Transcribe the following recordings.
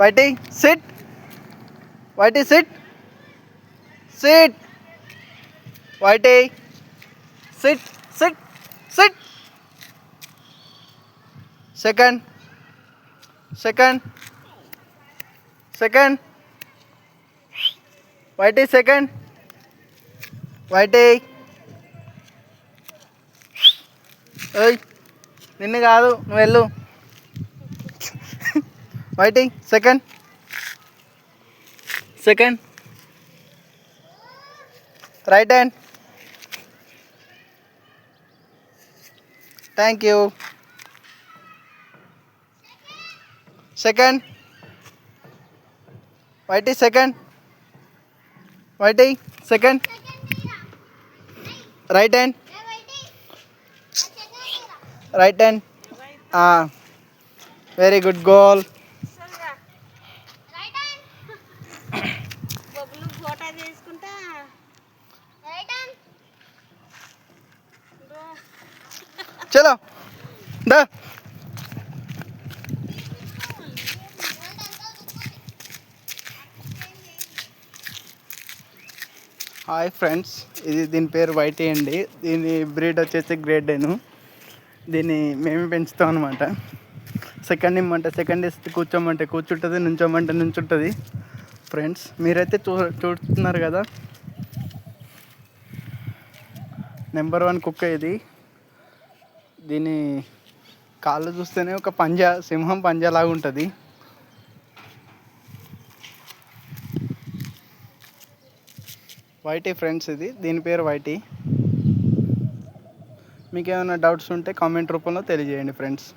Wait sit. Wait sit. Sit. Wait sit sit sit. Second. Second. Second. Wait second. Wait. ఓయ్ నిన్ను కాదు నువ్వు వెళ్ళు. Waiting. Second. Second. Right hand. Thank you. Second. Whitey, second. Whitey, second. Right hand. Right hand. Ah, very good goal. చలో. దా. Hi friends ఇది దీని పేరు YT అండి. దీని బ్రీడ్ వచ్చేసి గ్రేట్ డేను దీన్ని మేమే పెంచుతాం అనమాట సెకండ్ ఇమ్మంటే సెకండ్ ఇస్తే కూర్చోమంటే కూర్చుంటుంది నుంచోమంటే నుంచుంటుంది. ఫ్రెండ్స్ మీరైతే చూ చూస్తున్నారు కదా? నెంబర్ వన్ కుక్క ఇది. దీని కాళ్ళు చూస్తేనే ఒక పంజా సింహం పంజా లాగా ఉంటుంది. వైటీ ఫ్రెండ్స్ ఇది. దీని పేరు వైటీ మీకు ఏమైనా డౌట్స్ ఉంటే కామెంట్ రూపంలో తెలియజేయండి ఫ్రెండ్స్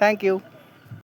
థ్యాంక్ యూ